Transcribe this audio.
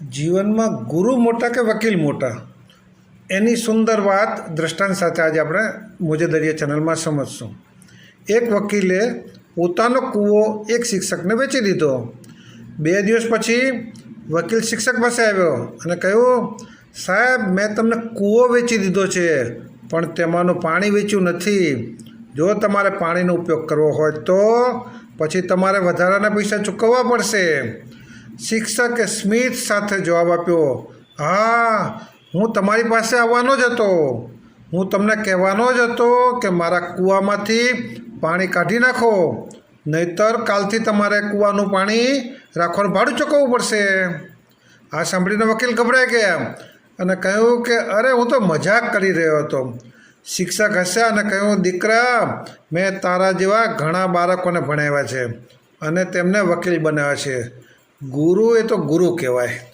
જીવનમાં ગુરુ મોટા કે વકીલ મોટા? એની સુંદર વાત દ્રષ્ટાંત સાથે આજે આપણે મોજે દરિયા ચેનલમાં સમજશું. એક વકીલે પોતાનો કૂવો એક શિક્ષકને વેચી દીધો. બે દિવસ પછી વકીલ શિક્ષક પાસે આવ્યો અને કહ્યું, સાહેબ, મેં તમને કૂવો વેચી દીધો છે, પણ તેમાંનું પાણી વેચ્યું નથી. જો તમારે પાણીનો ઉપયોગ કરવો હોય તો પછી તમારે વધારાના પૈસા ચૂકવવા પડશે. શિક્ષકે સ્મિત સાથે જવાબ આપ્યો, હા, હું તમારી પાસે આવવાનો જ હતો. હું તમને કહેવાનો જ હતો કે મારા કૂવામાંથી પાણી કાઢી નાખો. નહીતર કાલથી તમારે કૂવાનું પાણી રાખવાનું ભાડું ચૂકવવું પડશે. આ સાંભળીને વકીલ ગભરાઈ ગયા અને કહ્યું કે, અરે, હું તો મજાક કરી રહ્યો હતો. શિક્ષક હસ્યા અને કહ્યું, દીકરા, મેં તારા જેવા ઘણા બાળકોને ભણાવ્યા છે અને તેમને વકીલ બનાવ્યા છે. ગુરુ એ તો ગુરુ કહેવાય.